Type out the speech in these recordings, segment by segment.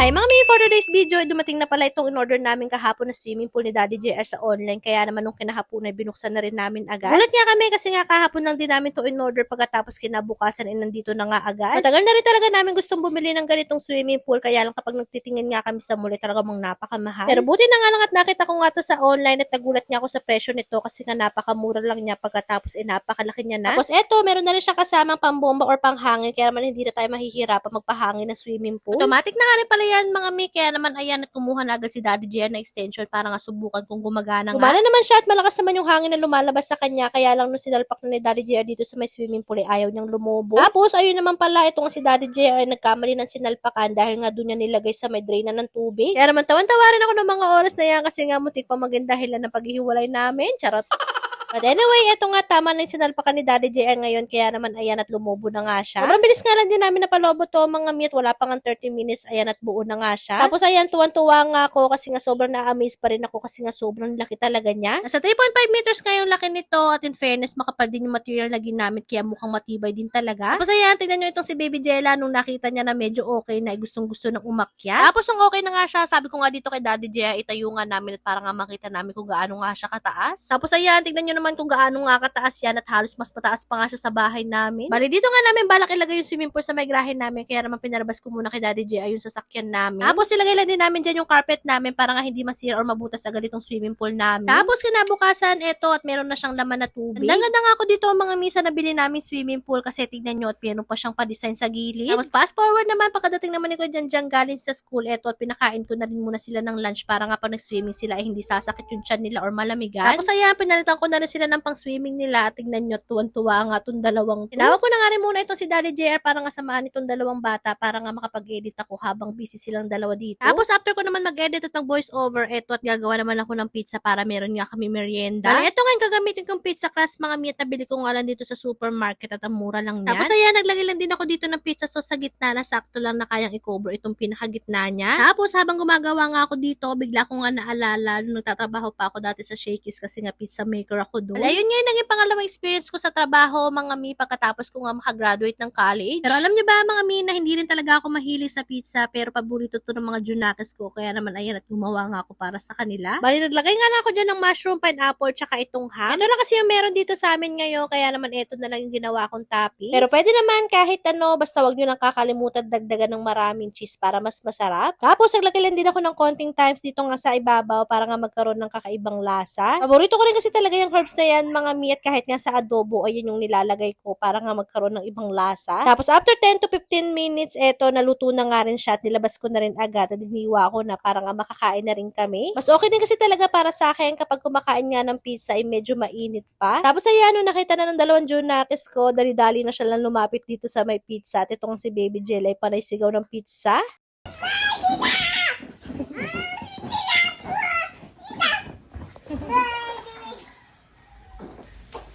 Hi mga mi, for today's video, dumating na pala itong in-order namin kahapon na swimming pool ni Daddy JR sa online. Kaya naman nung kinahaponan, binuksan na rin namin agad. Gulat nga kami kasi nga kahapon lang din namin to in-order pagkatapos kinabukasan ay nandito na nga agad. Matagal na rin talaga namin gustong bumili ng ganitong swimming pool. Kaya lang kapag nagtitingin nga kami sa mall, ay talaga mong napakamahal. Pero buti na nga lang at nakita ko nga to sa online at nagulat nga ako sa presyo nito kasi nga napakamura lang niya pagkatapos ay napakalaki niya na. Tapos eto, meron na rin siya kasamang pambomba or panghangin kaya naman hindi na tayo mahihirapan magpahangin ng swimming pool. Automatic na nga rin pala yan mga mi, kaya naman ayan at kumuha na agad si Daddy Jer na extension para nga subukan kung gumagana nga. Naman siya at malakas naman yung hangin na lumalabas sa kanya kaya lang nung sinalpak na ni Daddy Jer dito sa may swimming pool ay ayaw niyang lumobo. Tapos ayun naman pala itong si Daddy Jer ay nagkamali ng sinalpakan dahil nga doon niya nilagay sa may drain na ng tubig. Kaya naman tawan-tawa rin ako ng mga oras na yan kasi nga mutik pa maging dahilan ng paghihiwalay namin. Charot. But anyway, eto nga, tama na yung sinalpakan ni Daddy JR ngayon, kaya naman ayan at lumobo na nga siya. Sobrang bilis nga lang din namin napalobo to, mga mute, wala pa nga 30 minutes, ayan at buo na nga siya. Tapos ayan, tuwan-tuwa nga ako kasi nga sobrang na-amaze pa rin ako kasi nga sobrang laki talaga niya. Nasa 3.5 meters nga yung laki nito at in fairness, makapal din yung material na ginamit kaya mukhang matibay din talaga. Tapos ayan, tingnan nyo itong si Baby Jella nung nakita niya na medyo okay na, gustong gusto ng umakyat. Tapos nung okay na nga siya, sabi ko nga dito kay Daddy Jella, itayo nga namin at para nga makita namin kung gaano nga siya kataas. Tapos ayan, tingnan nyo naman kung gaano nga kataas yan at halos mas mataas pa nga siya sa bahay namin. Bali, dito nga namin balak ilagay yung swimming pool sa may grahe namin kaya naman pinarabas ko muna kay Daddy J yung sasakyan namin. Tapos ilagay lang din namin dyan yung carpet namin para nga hindi masira or mabutas agad itong swimming pool namin. Tapos kinabukasan, eto at meron na siyang laman na tubig. Ang ganda nga ako dito mga misa na bili namin swimming pool kasi tignan nyo at meron pa siyang pa-design sa gilid. Tapos fast forward naman, pagkadating naman ni ko dyan dyan galing sa school, eto at pinakain ko na rin muna sila ng lunch para nga pag nag-swimming sila ay hindi sasakit yung tiyan nila or malamigan. Tapos ayan, pinalitan ko na rin sila ng pang-swimming nila at tignan nyo, tuwan-tuwa nga itong dalawang. Tinawag ko na nga rin muna itong si Daddy JR para nga samahan itong dalawang bata para nga makapag-edit ako habang busy silang dalawa dito. Tapos after ko naman mag-edit at mag-voice over, eto at gagawa naman ako ng pizza para meron nga kami merienda. Bali, eto nga yung gagamitin kong pizza crust mga miyat na bili ko nga lang dito sa supermarket at ang mura lang niyan. Tapos ayan, naglagay lang din ako dito ng pizza sauce sa gitna na sakto lang na kayang i-cover itong pinakagitna niya. Tapos habang gumagawa nga ako dito, bigla ko nga naalala nung nagtatrabaho pa ako dati sa Shakey's kasi nga pizza maker ako doon. Wala, yun nga yung naging pangalawang experience ko sa trabaho mga mi pagkatapos ko nga makagraduate ng college. Pero alam niyo ba mga mi na hindi rin talaga ako mahilig sa pizza pero paborito to ng mga junakis ko kaya naman ayan at gumawa nga ako para sa kanila. Bali naglagay nga lang ako dyan ng mushroom, pineapple, tsaka itong ham. Ito lang kasi yung meron dito sa amin ngayon kaya naman ito na lang yung ginawa kong toppings. Pero pwede naman kahit ano basta wag nyo lang kakalimutan dagdagan ng maraming cheese para mas masarap. Tapos naglagay lang din ako ng konting times dito nga sa ibabaw para nga magkaroon ng kakaibang lasa. Paborito ko rin kasi talaga yung herbs na yan mga mi at kahit nga sa adobo ayun yung nilalagay ko para nga magkaroon ng ibang lasa. Tapos after 10 to 15 minutes, eto naluto na nga rin siya at nilabas ko na rin agad at iniwa ko na para nga makakain na rin kami. Mas okay din kasi talaga para sa akin kapag kumakain nga ng pizza ay medyo mainit pa. Tapos ayan, nung nakita na ng dalawang junakis ko, dali-dali na siya lang lumapit dito sa may pizza at itong si Baby Jill ay panay sigaw ng pizza.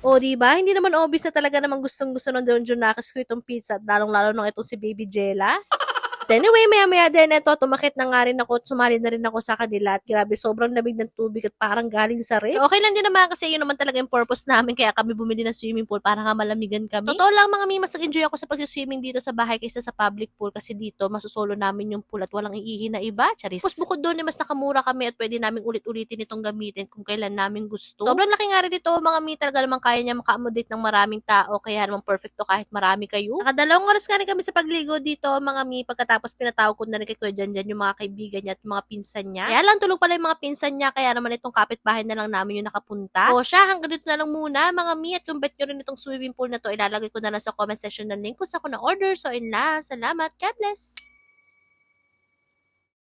O, di ba? Hindi naman obvious na talaga namang gustong-gusto ng Don Junakis ko itong pizza at lalong-lalo nung itong si Baby Jella. But anyway, maya-maya din ito, tumakit na nga rin ako at sumali na rin ako sa kanila at grabe, sobrang lamig ng tubig at parang galing sa rip. Okay lang din naman kasi yun naman talaga yung purpose namin kaya kami bumili ng swimming pool para nga malamigan kami. Totoo lang mga mi, mas nag-enjoy ako sa pag-swimming dito sa bahay kaysa sa public pool kasi dito masusolo namin yung pool at walang iihi na iba. Charis. Tapos bukod doon, mas nakamura kami at pwede namin ulit-ulitin itong gamitin kung kailan namin gusto. Sobrang laki nga rin dito mga mi, talaga naman kaya niya maka-accommodate ng maraming tao kaya naman perfecto kahit marami kayo. Nakadalawang oras nga rin kami sa pagligo dito mga mi, pagkatapos pinatawag ko na rin kay Kuya Jan Jan yung mga kaibigan niya at mga pinsan niya. Kaya lang tulog pala yung mga pinsan niya kaya naman itong kapitbahay na lang namin yung nakapunta. O siya, hanggang dito na lang muna mga mi at kung bet nyo rin itong swimming pool na to, ilalagay ko na lang sa comment section ng link kung sa ko na order. So, in lang. Salamat. God bless.